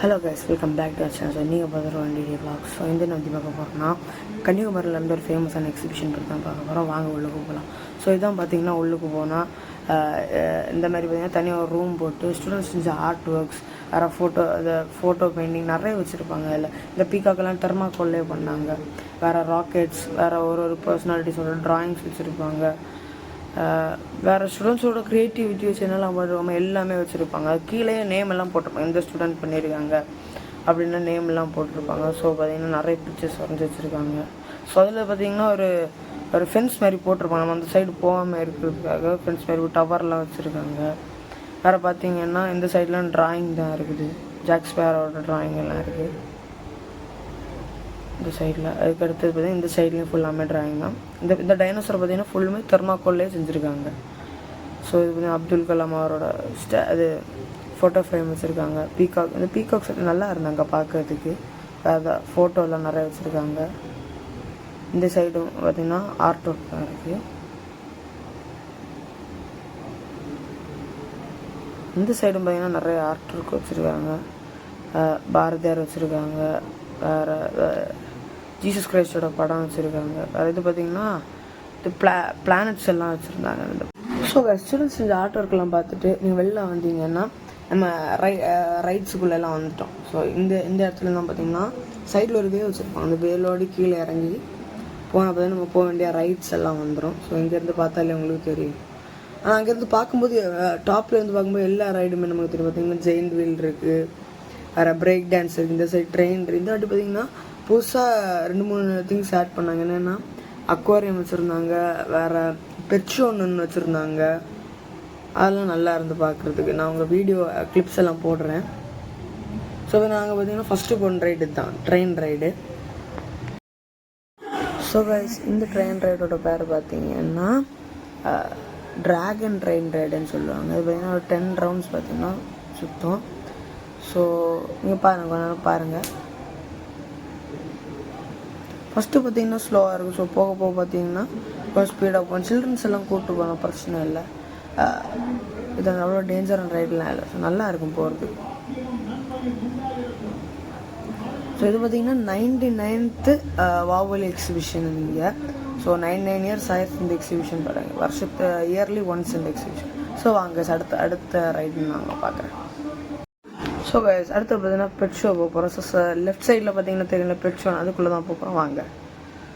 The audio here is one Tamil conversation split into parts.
Hello guys welcome back to sir so நீங்கள் பார்த்துட்டு வண்டி பிளாக் ஸோ இந்த நான் பார்க்க போகிறோம்னா கன்னியாகுமரியில் இருந்து ஒரு ஃபேமஸான எக்ஸிபிஷன் பற்றி தான் பார்க்க போகிறோம் வாங்க உள்ளுக்கு போகலாம் ஸோ இதான் பார்த்தீங்கன்னா உள்ளுக்கு போனால் இந்த மாதிரி பார்த்தீங்கன்னா தனியாக ஒரு ரூம் போட்டு ஸ்டூடெண்ட்ஸ் செஞ்ச ஆர்ட் ஒர்க்ஸ் வேறு ஃபோட்டோ இந்த ஃபோட்டோ பெயிண்டிங் நிறைய வச்சுருப்பாங்க அதில். இந்த பீக்காக்கெல்லாம் தெர்மாக்கோல்லே பண்ணாங்க. வேறு ராக்கெட்ஸ் வேறு ஒரு ஒரு பர்சனாலிட்டிஸோட ட்ராயிங்ஸ் வச்சுருப்பாங்க. வேறு ஸ்டூடெண்ட்ஸோட க்ரியேட்டிவிட்டி வச்சு என்னெல்லாம் பண்ணுவாங்க எல்லாமே வச்சுருப்பாங்க. அது கீழே நேம் எல்லாம் போட்டிருப்பாங்க. எந்த ஸ்டூடெண்ட் பண்ணியிருக்காங்க அப்படின்னு நேம் எல்லாம் போட்டிருப்பாங்க. ஸோ பார்த்தீங்கன்னா நிறைய பிக்சர்ஸ் வரைஞ்சி வச்சுருக்காங்க. ஸோ அதில் பார்த்தீங்கன்னா ஒரு ஒரு ஃபென்ஸ் மாதிரி போட்டிருப்பாங்க. நம்ம அந்த சைடு போகாமல் இருக்கிறதுக்காக ஃபென்ஸ் மாதிரி ஒரு டவர்லாம் வச்சுருக்காங்க. வேறு பார்த்தீங்கன்னா இந்த சைட்லாம் ட்ராயிங் தான் இருக்குது. ஜாக்ஸ்பேரோட ட்ராயிங் எல்லாம் இருக்குது இந்த சைடில் அதுக்கு அடுத்தது பார்த்தீங்கன்னா இந்த சைட்லேயும் ஃபுல்லாமே ட்ராயிங் தான். இந்த இந்த டைனோசர் பார்த்திங்கன்னா ஃபுல்லுமே தெர்மாக்கோல்லே செஞ்சுருக்காங்க. ஸோ இது பார்த்தீங்கன்னா அப்துல் கலாம் அவரோட ஸ்டே அது ஃபோட்டோ ஃப்ரேம் வச்சுருக்காங்க. பீகாக் இந்த பீகாக் செட் நல்லா இருந்தாங்க பார்க்கறதுக்கு அதான் ஃபோட்டோலாம் நிறைய வச்சுருக்காங்க. இந்த சைடும் பார்த்திங்கன்னா ஆர்ட் ஒர்க் தான் இருக்குது இந்த சைடும் பார்த்திங்கன்னா நிறைய ஆர்ட் ஒர்க் வச்சுருக்காங்க. பாரதியார் வச்சுருக்காங்க. வேறு ஜீசஸ் கிரைஸ்டோட படம் வச்சுருக்காங்க. அதாவது இது பார்த்தீங்கன்னா இது பிளா பிளானட்ஸ் எல்லாம் வச்சுருந்தாங்க. இந்த ஸோ ஸ்டூடெண்ட்ஸ் இந்த ஆர்ட் ஒர்க்லாம் பார்த்துட்டு நீங்கள் வெளில வந்தீங்கன்னா நம்ம ரை ரைட்ஸுக்குள்ளெல்லாம் வந்துட்டோம். ஸோ இந்த இந்த இடத்துலலாம் பார்த்தீங்கன்னா சைடில் ஒரு வே வச்சுருப்போம் அந்த வேலோடு கீழே இறங்கி போனால் பார்த்து நம்ம போக வேண்டிய ரைட்ஸ் எல்லாம் வந்துடும் ஸோ இங்கேருந்து பார்த்தாலே உங்களுக்கு தெரியும். ஆனால் அங்கேருந்து பார்க்கும்போது டாப்லேருந்து பார்க்கும்போது எல்லா ரைடுமே நமக்கு தெரியும். பார்த்தீங்கன்னா ஜெயின் வீல் இருக்குது வேறு பிரேக் டான்ஸ் இருக்குது இந்த சைடு ட்ரெயின் இந்த வாட்டி பார்த்தீங்கன்னா புதுசாக ரெண்டு மூணு திங்ஸ் ஆட் பண்ணாங்க. என்னென்னா அக்வாரியம் வச்சுருந்தாங்க வேறு பெட்ஷோன் ஒன்று வச்சுருந்தாங்க. அதெல்லாம் நல்லா இருந்து பார்க்குறதுக்கு நான் உங்கள் வீடியோ கிளிப்ஸ் எல்லாம் போடுறேன். ஸோ நாங்கள் பார்த்தீங்கன்னா ஃபஸ்ட்டு போன ரைடு தான். ட்ரெயின் ரைடு ஸோ கைஸ் இந்த ட்ரெயின் ரைடோட பேர் பார்த்தீங்கன்னா ட்ராகன் ட்ரெயின் ரைடுன்னு சொல்லுவாங்க. இது பார்த்தீங்கன்னா ஒரு டென் ரவுண்ட்ஸ் பார்த்தீங்கன்னா சுத்தம். ஸோ நீங்கள் பாருங்கள் கொஞ்ச நேரம் பாருங்கள் ஃபஸ்ட்டு பார்த்தீங்கன்னா ஸ்லோவாக இருக்கும். ஸோ போக போக பார்த்தீங்கன்னா கொஞ்சம் ஸ்பீடாக போகும். சில்ட்ரன்ஸ் எல்லாம் கூப்பிட்டு போங்க பிரச்சனை இல்லை. இது அவ்வளோ டேஞ்சரான ரைட்லாம் இல்லை. ஸோ நல்லா இருக்கும் போகிறது ஸோ இது பார்த்தீங்கன்னா நைன்டி நைன்த்து வாவலி எக்ஸிபிஷன் நீங்கள் ஸோ நைன் நைன் இயர்ஸ் ஆயிடுச்சு இந்த எக்ஸிபிஷன் பாருங்க. வருஷத்து இயர்லி ஒன்ஸ் இந்த எக்ஸிபிஷன் ஸோ வாங்க அடுத்த அடுத்த ரைடுன்னு நாங்கள் பார்க்குறேன். ஸோ கைஸ் அடுத்து பார்த்தீங்கன்னா பெட் ஷோ போக போகிறோம் ஸோ லெஃப்ட் சைடில் பார்த்தீங்கன்னா தெரியல பெட் ஷோ அதுக்குள்ளே தான் போக போகிறோம் வாங்க.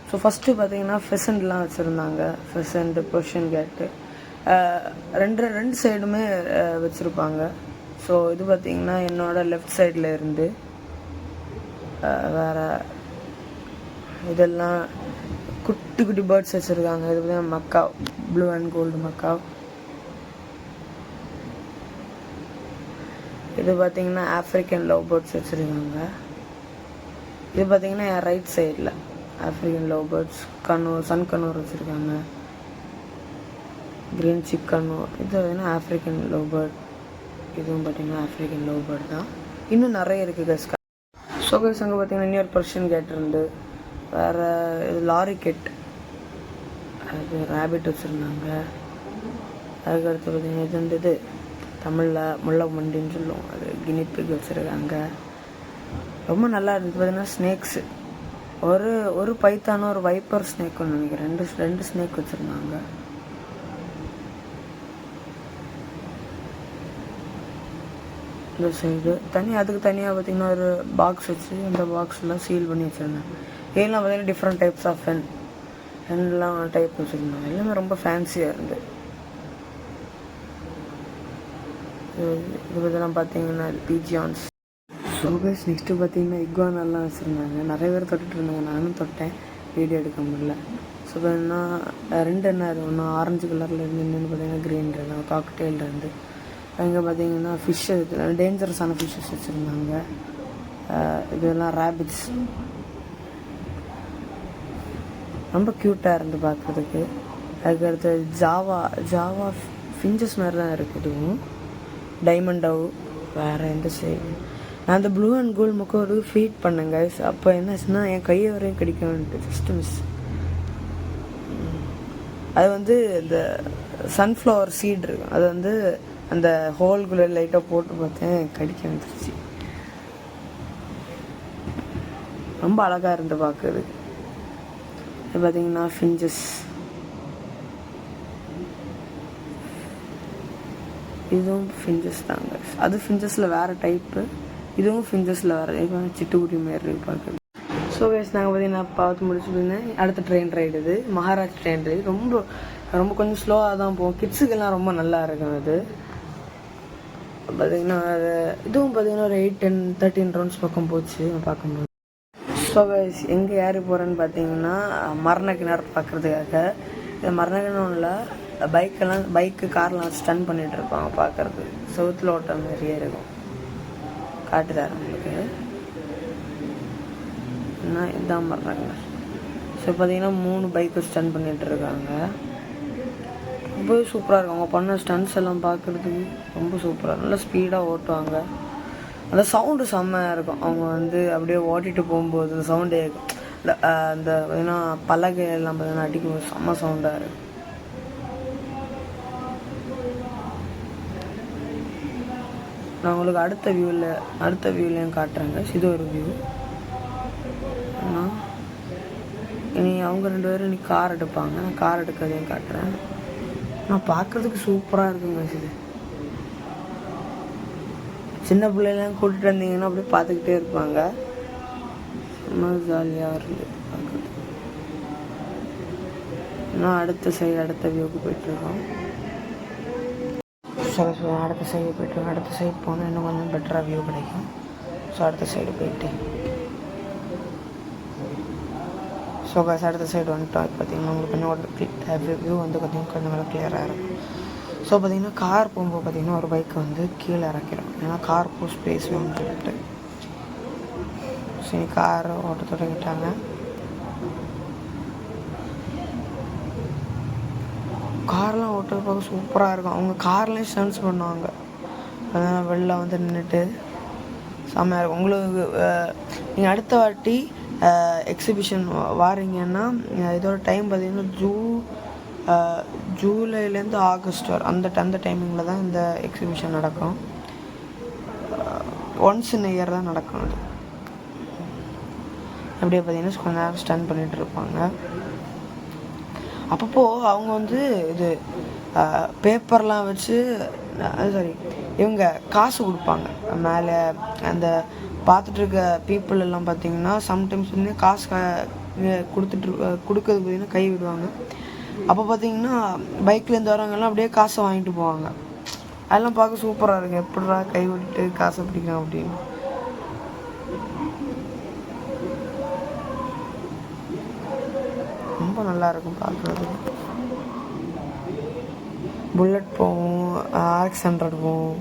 ஸோ ஃபஸ்ட்டு பார்த்தீங்கன்னா ஃபெசண்ட்லாம் வச்சுருந்தாங்க. ஃபெசண்ட் பொஷன் கேட்டு ரெண்டு ரெண்டு சைடுமே வச்சுருப்பாங்க. ஸோ இது பார்த்தீங்கன்னா என்னோட லெஃப்ட் சைடில் இருந்து வேறு வேற இதெல்லாம் குட்டி குட்டி பேர்ட்ஸ் வச்சுருக்காங்க. இது பார்த்தீங்கன்னா macaw blue and gold macaw இது பார்த்தீங்கன்னா ஆஃப்ரிக்கன் லவ் பேர்ட்ஸ் வச்சுருக்காங்க. இது பார்த்தீங்கன்னா என் ரைட் சைடில் African love birds conure sun conure வச்சுருக்காங்க. Green cheek conure. இது பார்த்தீங்கன்னா ஆஃப்ரிக்கன் லவ் பேர்ட் இதுவும் பார்த்தீங்கன்னா ஆஃப்ரிக்கன் லவ் பேர்ட் தான். இன்னும் நிறைய இருக்குது கஸ் ஷோகேஸ் அங்கே பார்த்தீங்கன்னா இன்னொரு பர்ஷன் கேட் இருந்து வேறு இது லாரி கெட் அது ரேபிட் வச்சுருந்தாங்க. அதுக்கடுத்து பார்த்தீங்கன்னா இது வந்து இது. தமிழில் முல்லை மண்டின்னு சொல்லுவோம். அது கினிப்பிக் வச்சுருக்காங்க. ரொம்ப நல்லா இருந்துச்சு பார்த்தீங்கன்னா ஸ்னேக்ஸு ஒரு ஒரு பைத்தானும் ஒரு வைப்பர் ஸ்னேக்குன்னு நினைக்கிறேன். ரெண்டு ரெண்டு ஸ்னேக் வச்சுருந்தாங்க. இந்த சைடு தனி அதுக்கு தனியாக பார்த்தீங்கன்னா ஒரு பாக்ஸ் வச்சு அந்த பாக்ஸ்லாம் சீல் பண்ணி வச்சுருந்தேன் இதெல்லாம் பார்த்தீங்கன்னா டிஃப்ரெண்ட் டைப்ஸ் ஆஃப் ஃபென் ஃபென்லாம் டைப் வச்சுருந்தாங்க. எல்லாமே ரொம்ப ஃபேன்சியாக இருந்துது. இது இதெல்லாம் பார்த்தீங்கன்னா பிஜியான்ஸ் ஷோகேஸ் நெக்ஸ்ட்டு பார்த்தீங்கன்னா இக்வானெல்லாம் வச்சுருந்தாங்க. நிறைய பேர் தொட்டுட்டு இருந்தாங்க. நானும் தொட்டேன். வீடியோ எடுக்க முடியல. ஸோ பார்த்தீங்கன்னா ரெண்டு என்ன ஒன்று ஆரஞ்சு கலரில் இருந்து என்னென்னு பார்த்தீங்கன்னா க்ரீன் இருந்து காக்டெயில் இருந்து. அங்கே பார்த்தீங்கன்னா ஃபிஷ் டேஞ்சரஸான ஃபிஷ்ஷஸ் வச்சுருந்தாங்க. இதெல்லாம் ரேபிட்ஸ் ரொம்ப க்யூட்டாக இருந்து பார்க்குறதுக்கு. அதுக்கடுத்து ஜாவா ஜாவா ஃபிஞ்சஸ் மாதிரி தான் இருக்குது. இதுவும் டைமண்ட் டவ் வேறு எந்த சைடு நான் அந்த ப்ளூ அண்ட் கோல்டு முக்கம் ஒரு ஃபீட் பண்ணேன் கைஸ் அப்போ என்னாச்சுன்னா என் கையை வரையும் கடிக்க ஃபஸ்ட்டு மிஸ் அது வந்து இந்த சன்ஃப்ளவர் சீட் இருக்கும் அது வந்து அந்த ஹோல்குள்ளே லைட்டாக போட்டு பார்த்தேன் கடிக்க வந்துருச்சு. ரொம்ப அழகாக இருந்து பார்க்குறது பார்த்தீங்கன்னா ஃபிஞ்சஸ் இதுவும் ஃபிஞ்சஸ் தாங்க அது ஃபிஞ்சஸில் வேறு டைப்பு இதுவும் ஃபிஞ்சஸில் வேறு இப்போ சிட்டுக்குடி மாரி இருக்கு பார்க்குறது ஸோ கேஸ் நாங்கள் பார்த்தீங்கன்னா பார்த்து முடிச்சுருந்தேன். அடுத்த ட்ரெயின் ரைடு இது. மகாராஜ் ட்ரெயின் ரைடு ரொம்ப ரொம்ப கொஞ்சம் ஸ்லோவாக தான் போகும். கிட்ஸுக்கெல்லாம் ரொம்ப நல்லா இருக்கும் அது பார்த்தீங்கன்னா அது இதுவும் பார்த்தீங்கன்னா ஒரு எயிட் டென் தேர்ட்டின் ரவுண்ட்ஸ் பக்கம் போச்சு பார்க்கும்போது ஸோ கைஸ் எங்கே ஏறி போகிறேன்னு பார்த்தீங்கன்னா மரண கிணறு பார்க்குறதுக்காக இது மரண இல்லை பைக்கெல்லாம் பைக்கு கார்லாம் ஸ்டன் பண்ணிட்டு இருப்பாங்க பார்க்குறது. செவுத்தில் ஓட்ட மாதிரியே இருக்கும். காட்டுதார் உங்களுக்கு என்ன இதான் பண்ணுறாங்க ஸோ பார்த்தீங்கன்னா மூணு பைக்கு ஸ்டன் பண்ணிட்டு இருக்காங்க ரொம்ப சூப்பராக இருக்கும். அவங்க பண்ண ஸ்டன்ஸ் எல்லாம் பார்க்குறதுக்கு ரொம்ப சூப்பராக நல்லா ஸ்பீடாக ஓட்டுவாங்க. அந்த சவுண்டு செம்மையாக இருக்கும். அவங்க வந்து அப்படியே ஓட்டிட்டு போகும்போது அந்த சவுண்டே அந்த பார்த்தீங்கன்னா பலகை எல்லாம் பார்த்தீங்கன்னா அடிக்கும் செம்ம சவுண்டாக இருக்கும். நான் உங்களுக்கு அடுத்த வியூவில் அடுத்த வியூலையும் காட்டுறேங்க. இது ஒரு வியூ இனி அவங்க ரெண்டு பேரும் இனி கார் எடுப்பாங்க. நான் கார் எடுக்கிறதையும் காட்டுறேன். நான் பார்க்குறதுக்கு சூப்பராக இருக்குங்க இது. சின்ன பிள்ளைலாம் கூட்டிகிட்டு வந்தீங்கன்னா அப்படியே பார்த்துக்கிட்டே இருப்பாங்க. ரொம்ப ஜாலியாக இருந்து பார்க்குறது நான் அடுத்த சைடு அடுத்த வியூக்கு போயிட்டுருக்கோம் சரி அடுத்த சைடு போய்ட்டு அடுத்த சைடு போனால் இன்னும் கொஞ்சம் பெட்டராக வியூ கிடைக்கும். ஸோ அடுத்த சைடு போயிட்டு. ஸோ காசு அடுத்த சைடு வந்துட்டோம். பார்த்தீங்கன்னா உங்களுக்கு இன்னும் வியூ வந்து பார்த்தீங்கன்னா கொஞ்சம் நல்லா கிளியராக இருக்கும். ஸோ பார்த்தீங்கன்னா கார் போகும்போது பார்த்தீங்கன்னா ஒரு பைக் வந்து கீழே இறக்கிறோம். ஏன்னா கார் போ ஸ்பேஸ் வேணும்னு சொல்லிட்டு சரி கார் ஓட்ட தொடங்கிட்டாங்க கார்லாம் ஓட்டுறது பார்க்க சூப்பராக இருக்கும். அவங்க கார்லேயும் ஸ்டன்ஸ் பண்ணுவாங்க. அதனால் வெளில வந்து நின்றுட்டு செம்மையாக இருக்கும். உங்களுக்கு நீங்கள் அடுத்த வாட்டி எக்ஸிபிஷன் வாரீங்கன்னா இதோட டைம் பார்த்தீங்கன்னா ஜூ ஜூலைலேருந்து ஆகஸ்ட் வர அந்த அந்த டைமிங்கில் தான் இந்த எக்ஸிபிஷன் நடக்கும். ஒன்ஸ் இன் இயர் தான் நடக்கும் அது. அப்படியே பார்த்தீங்கன்னா கொஞ்ச நேரம் ஸ்டன் பண்ணிகிட்டு இருப்பாங்க. அப்பப்போ அவங்க வந்து இது பேப்பர்லாம் வச்சு சாரி இவங்க காசு கொடுப்பாங்க. மேலே அந்த பார்த்துட்ருக்க பீப்புள் எல்லாம் பார்த்தீங்கன்னா சம்டைம்ஸ் வந்து காசு கொடுத்துட்டு கொடுக்கறது பார்த்தீங்கன்னா கை விடுவாங்க. அப்போ பார்த்தீங்கன்னா பைக்லேருந்து வரவங்கெல்லாம் அப்படியே காசை வாங்கிட்டு போவாங்க. அதெல்லாம் பார்க்க சூப்பராக இருக்கும். எப்படா கை விட்டுட்டு காசை பிடிக்கலாம் அப்படின்னு. ரொம்ப நல்லாயிருக்கும் பார்க்குறதுக்கு. புல்லட் போவோம் ஆர்எக்ஸ் ஹண்ட்ரட் போவோம்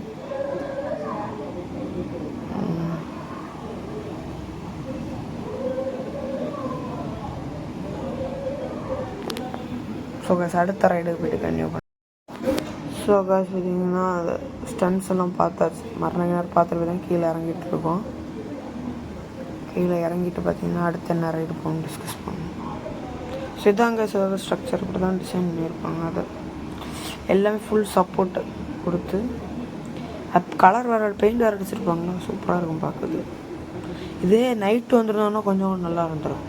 ஸோ காசு அடுத்த ரைடுக்கு போயிட்டு கன்யூ பண்ண ஸோ காசு பார்த்தீங்கன்னா ஸ்டன்ஸ் எல்லாம் பார்த்தாச்சு. மரணங்கினார் பார்த்துட்டு தான் கீழே இறங்கிட்டு இருக்கோம். கீழே இறங்கிட்டு பார்த்தீங்கன்னா அடுத்த என்ன ரைடு போகணும் டிஸ்கஸ் பண்ணணும். ஸோ இதாங்க ஸ்ட்ரக்சர் கூட தான் டிசைன் பண்ணியிருப்பாங்க அதை. எல்லாமே ஃபுல் சப்போர்ட் கொடுத்து அப் கலர் வேறு பெயிண்ட் வேறு அடிச்சிருப்பாங்களா? சூப்பராக இருக்கும் பார்க்குறது. இதே நைட்டு வந்துருந்தோன்னா கொஞ்சம் நல்லா இருந்துடும்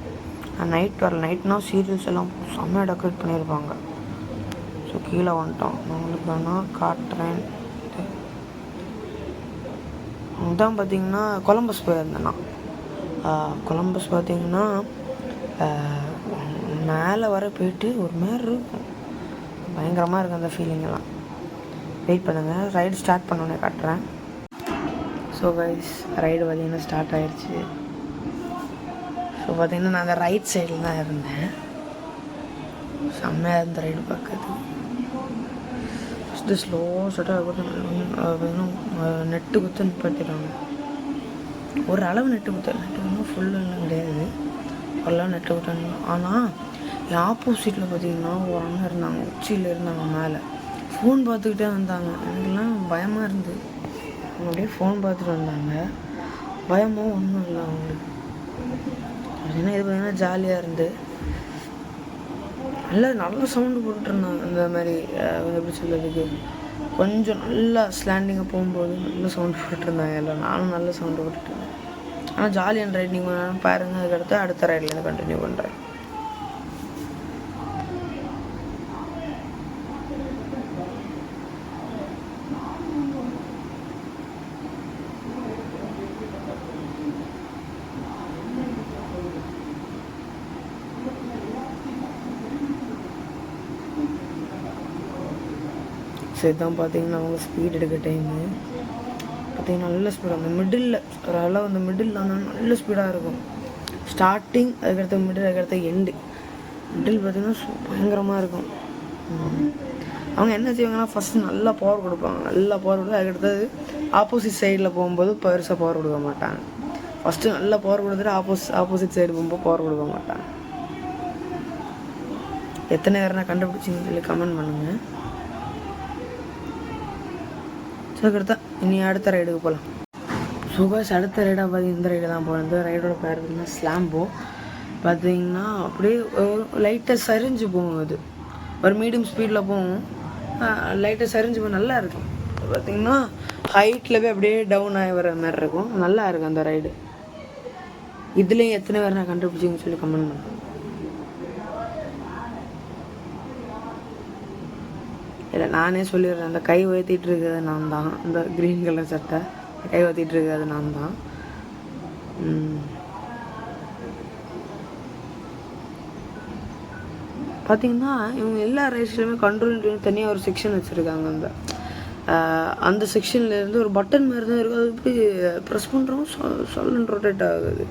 நைட் வரல. நைட்னா சீரியல்ஸ் எல்லாம் செம்மையாக டெக்கரேட் பண்ணியிருப்பாங்க. ஸோ கீழே வந்துட்டோம். உங்களுக்கு வேணால் காட்டுறேன். இதான் பார்த்தீங்கன்னா கொலம்பஸ் போயிருந்தேன் நான். கொலம்பஸ் பார்த்தீங்கன்னா மேலே வர போயிட்டு ஒரு மாதிரி இருக்கும். பயங்கரமாக இருக்கும் அந்த ஃபீலிங்கெல்லாம் வெயிட் பண்ணுங்கள் ரைடு ஸ்டார்ட் பண்ணோன்னே காட்டுறேன். ஸோ கைஸ் ரைடு பார்த்திங்கன்னா ஸ்டார்ட் ஆயிடுச்சு. ஸோ பார்த்திங்கன்னா நான் அந்த ரைட் சைடில் தான் இருந்தேன். செம்மையாக இருந்த ரைடு பார்க்குறது. ஃபஸ்ட்டு ஸ்லோ ஸ்டார்ட்டாக பார்த்தீங்கன்னா நெட்டு குத்து நிப்பாட்டிடுவாங்க ஒரு அளவு நெட்டு குத்து நெட்டு வந்து ஃபுல்லு கிடையாது. ஓரளவு நெட்டு குத்து ஆனால் ஆப்போசிட்டில் பார்த்தீங்கன்னா ஒரு அண்ணன் இருந்தாங்க உச்சியில் இருந்தாங்க மேலே. ஃபோன் பார்த்துக்கிட்டே வந்தாங்க. எனக்குலாம் பயமாக இருந்து. அவங்க அப்படியே ஃபோன் பார்த்துட்டு வந்தாங்க. பயமும் ஒன்றும் இல்லை அவங்களுக்கு. ஏன்னா இது பார்த்தீங்கன்னா ஜாலியாக இருந்து. நல்லா நல்ல சவுண்டு போட்டுருந்தாங்க இந்த மாதிரி எப்படி சொல்கிறதுக்கு கொஞ்சம் நல்லா ஸ்லாண்டிங்காக போகும்போது நல்ல சவுண்டு போட்டுருந்தாங்க எல்லாம் நானும் நல்ல சவுண்டு போட்டுருந்தேன் ஆனால் ஜாலியான ரைட் நீங்கள் பாருங்கள் அதுக்கடுத்து அடுத்த ரைட்லேருந்து கண்டினியூ பண்ணுறேன் சரி தான் பார்த்தீங்கன்னா அவங்க ஸ்பீட் எடுக்க டைமு பார்த்தீங்கன்னா நல்ல ஸ்பீடாக அந்த மிடில் ஓரளவு அந்த மிடில் தான் நல்ல ஸ்பீடாக இருக்கும். ஸ்டார்டிங் அதுக்கடுத்த மிடில் அதுக்கடுத்த எண்டு மிடில் பார்த்தீங்கன்னா பயங்கரமாக இருக்கும். அவங்க என்ன செய்வாங்கன்னா ஃபஸ்ட்டு நல்லா பவர் கொடுப்பாங்க. நல்லா பவர் கொடுத்து அதுக்கடுத்தது ஆப்போசிட் சைடில் போகும்போது பெருசாக பவர் கொடுக்க மாட்டாங்க. ஃபஸ்ட்டு நல்லா பவர் கொடுத்துட்டு ஆப்போசிட் ஆப்போசிட் சைடு போகும்போது பவர் கொடுக்க மாட்டாங்க. எத்தனை பேர் நான் கண்டுபிடிச்சிங்கன்னு சொல்லி கமெண்ட் பண்ணுங்கள் அதுக்கடுத்தா இனி அடுத்த ரைடுக்கு போகலாம் சுகாஷ் அடுத்த ரைடாக பார்த்தீங்கன்னா இந்த ரைடு தான் போகிறேன் இந்த ரைடோட பேர் பார்த்தீங்கன்னா ஸ்லாம்போ பார்த்தீங்கன்னா அப்படியே லைட்டாக சரிஞ்சு போகும் அது. ஒரு மீடியம் ஸ்பீடில் போகும். லைட்டாக சரிஞ்சு போகும். நல்லா இருக்கும் பார்த்தீங்கன்னா ஹைட்டில் போய் அப்படியே டவுன் ஆகி வர மாதிரி இருக்கும். நல்லா இருக்கும் அந்த ரைடு இதுலேயும் எத்தனை பேர் நான் கண்டுபிடிச்சிங்கன்னு சொல்லி கமெண்ட் பண்ணுறேன் இல்லை நானே சொல்லிடுறேன் அந்த கை உயர்த்திட்டு இருக்கிறது நான் தான். இந்த க்ரீன் கலர் சட்டை கை உயர்த்திட்டு இருக்கிறது நான் தான். பார்த்தீங்கன்னா இவங்க எல்லா ரேஸ்லையுமே கண்ட்ரோல் தனியாக ஒரு செக்ஷன் வச்சுருக்காங்க அந்த அந்த செக்ஷன்லேருந்து ஒரு பட்டன் மாதிரி தான் இருக்கும். அது இப்படி ப்ரெஸ் பண்ணுறோம் சொல்லுன்னு ரொட்டேட் ஆகுது.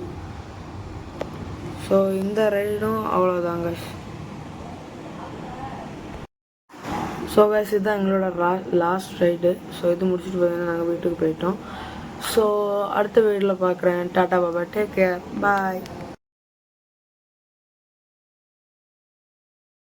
ஸோ இந்த ரைடும் அவ்வளோதாங்க ஸோ guys இதுதான் எங்களோட லாஸ்ட் ரைடு ஸோ இது முடிச்சுட்டு பார்த்தீங்கன்னா நாங்கள் வீட்டுக்கு போயிட்டோம். ஸோ அடுத்த வீடியோவில் பார்க்குறேன் டாட்டா பாபா. Take care bye